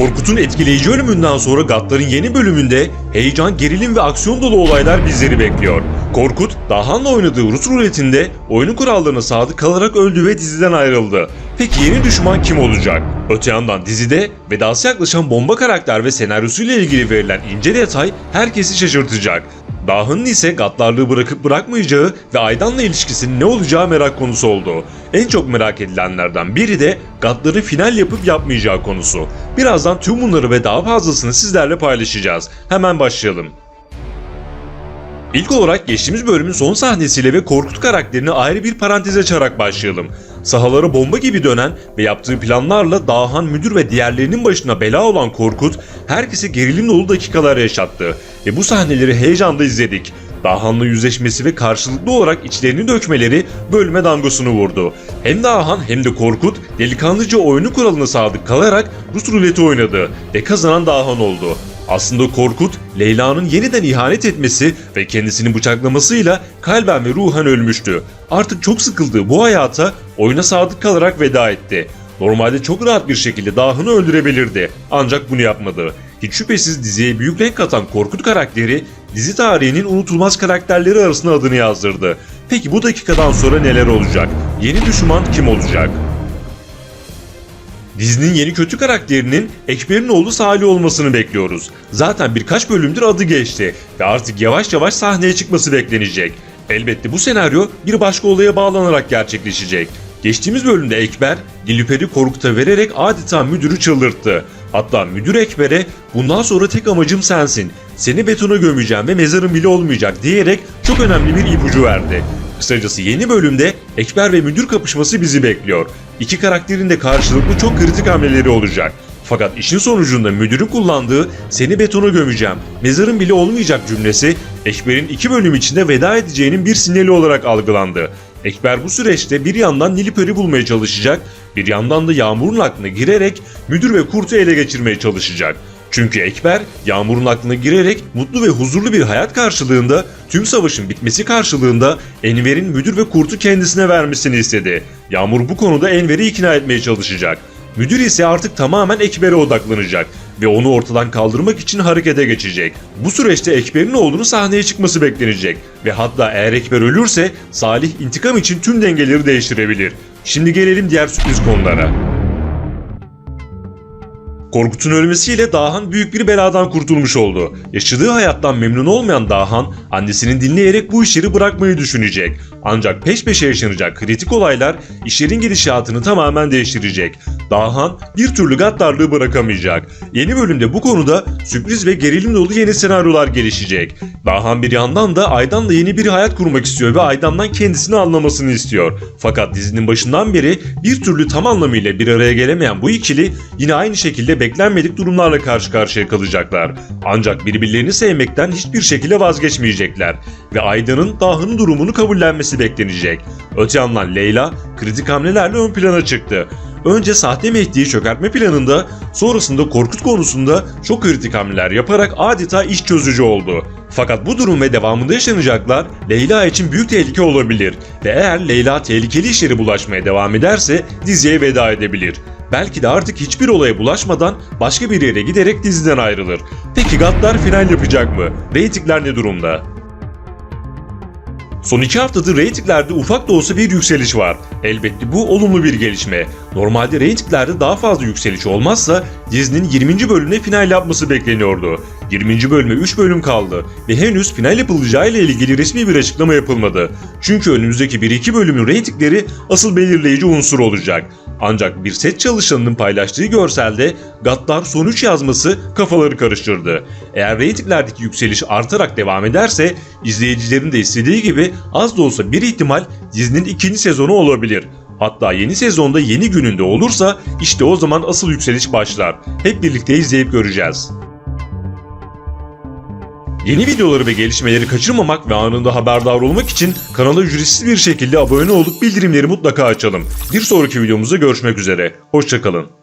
Korkut'un etkileyici ölümünden sonra Gatlar'ın yeni bölümünde heyecan, gerilim ve aksiyon dolu olaylar bizleri bekliyor. Korkut, Dahan'la oynadığı Rus ruletinde oyunun kurallarına sadık kalarak öldü ve diziden ayrıldı. Peki yeni düşman kim olacak? Öte yandan dizide vedası yaklaşan bomba karakter ve senaryosuyla ilgili verilen ince detay herkesi şaşırtacak. Daha'nın ise gaddarlığı bırakıp bırakmayacağı ve Aydan'la ilişkisinin ne olacağı merak konusu oldu. En çok merak edilenlerden biri de gaddarı final yapıp yapmayacağı konusu. Birazdan tüm bunları ve daha fazlasını sizlerle paylaşacağız. Hemen başlayalım. İlk olarak geçtiğimiz bölümün son sahnesiyle ve Korkut karakterini ayrı bir parantez açarak başlayalım. Sahalara bomba gibi dönen ve yaptığı planlarla Dahan müdür ve diğerlerinin başına bela olan Korkut herkese gerilim dolu dakikalar yaşattı ve bu sahneleri heyecanla izledik. Dahan'la yüzleşmesi ve karşılıklı olarak içlerini dökmeleri bölüme damgasını vurdu. Hem Dahan hem de Korkut delikanlıca oyunu kuralına sadık kalarak Rus ruleti oynadı ve kazanan Dahan oldu. Aslında Korkut, Leyla'nın yeniden ihanet etmesi ve kendisini bıçaklamasıyla kalben ve ruhen ölmüştü. Artık çok sıkıldığı bu hayata oyuna sadık kalarak veda etti. Normalde çok rahat bir şekilde Dahan'ı öldürebilirdi ancak bunu yapmadı. Hiç şüphesiz diziye büyük renk katan Korkut karakteri dizi tarihinin unutulmaz karakterleri arasına adını yazdırdı. Peki bu dakikadan sonra neler olacak? Yeni düşman kim olacak? Dizinin yeni kötü karakterinin Ekber'in oğlu Salih olmasını bekliyoruz. Zaten birkaç bölümdür adı geçti ve artık yavaş yavaş sahneye çıkması beklenecek. Elbette bu senaryo bir başka olaya bağlanarak gerçekleşecek. Geçtiğimiz bölümde Ekber, Nilüfer'i Korkut'a vererek adeta müdürü çıldırttı. Hatta müdür Ekber'e bundan sonra tek amacım sensin, seni betona gömeceğim ve mezarın bile olmayacak diyerek çok önemli bir ipucu verdi. Kısacası yeni bölümde Ekber ve müdür kapışması bizi bekliyor. İki karakterin de karşılıklı çok kritik hamleleri olacak. Fakat işin sonucunda müdürün kullandığı seni betona gömeceğim, mezarın bile olmayacak cümlesi Ekber'in iki bölüm içinde veda edeceğinin bir sinyali olarak algılandı. Ekber bu süreçte bir yandan Nilüfer'i bulmaya çalışacak, bir yandan da Yağmur'un aklına girerek müdür ve kurtu ele geçirmeye çalışacak. Çünkü Ekber Yağmur'un aklına girerek mutlu ve huzurlu bir hayat karşılığında tüm savaşın bitmesi karşılığında Enver'in müdür ve kurtu kendisine vermesini istedi. Yağmur bu konuda Enver'i ikna etmeye çalışacak. Müdür ise artık tamamen Ekber'e odaklanacak ve onu ortadan kaldırmak için harekete geçecek. Bu süreçte Ekber'in oğlunun sahneye çıkması beklenecek ve hatta eğer Ekber ölürse Salih intikam için tüm dengeleri değiştirebilir. Şimdi gelelim diğer sürpriz konulara. Korkut'un ölmesiyle Dahan büyük bir beladan kurtulmuş oldu. Yaşadığı hayattan memnun olmayan Dahan, annesinin dinleyerek bu işleri bırakmayı düşünecek. Ancak peş peşe yaşanacak kritik olaylar işlerin gidişatını tamamen değiştirecek. Dahan bir türlü gaddarlığı bırakamayacak. Yeni bölümde bu konuda sürpriz ve gerilim dolu yeni senaryolar gelişecek. Dahan bir yandan da Aydan'la yeni bir hayat kurmak istiyor ve Aydan'dan kendisini anlamasını istiyor. Fakat dizinin başından beri bir türlü tam anlamıyla bir araya gelemeyen bu ikili yine aynı şekilde beklenmedik durumlarla karşı karşıya kalacaklar. Ancak birbirlerini sevmekten hiçbir şekilde vazgeçmeyecekler ve Aydan'ın Dahan'ın durumunu kabullenmesi beklenecek. Öte yandan Leyla kritik hamlelerle ön plana çıktı. Önce sahte Mehdi'yi çökertme planında, sonrasında Korkut konusunda çok kritik hamleler yaparak adeta iş çözücü oldu. Fakat bu durum ve devamında yaşanacaklar Leyla için büyük tehlike olabilir ve eğer Leyla tehlikeli işlere bulaşmaya devam ederse diziye veda edebilir. Belki de artık hiçbir olaya bulaşmadan başka bir yere giderek diziden ayrılır. Peki Gaddar final yapacak mı? Reytingler ne durumda? Son iki haftadır reytinglerde ufak da olsa bir yükseliş var. Elbette bu olumlu bir gelişme. Normalde reytinglerde daha fazla yükseliş olmazsa dizinin 20. bölümüne final yapması bekleniyordu. 20. bölüme 3 bölüm kaldı ve henüz final yapılacağı ile ilgili resmi bir açıklama yapılmadı. Çünkü önümüzdeki 1-2 bölümün reytingleri asıl belirleyici unsur olacak. Ancak bir set çalışanının paylaştığı görselde Gaddar son 3 yazması kafaları karıştırdı. Eğer reytinglerdeki yükseliş artarak devam ederse izleyicilerin de istediği gibi az da olsa bir ihtimal dizinin ikinci sezonu olabilir. Hatta yeni sezonda yeni gününde olursa işte o zaman asıl yükseliş başlar. Hep birlikte izleyip göreceğiz. Yeni videoları ve gelişmeleri kaçırmamak ve anında haberdar olmak için kanala ücretsiz bir şekilde abone olup bildirimleri mutlaka açalım. Bir sonraki videomuzda görüşmek üzere. Hoşçakalın.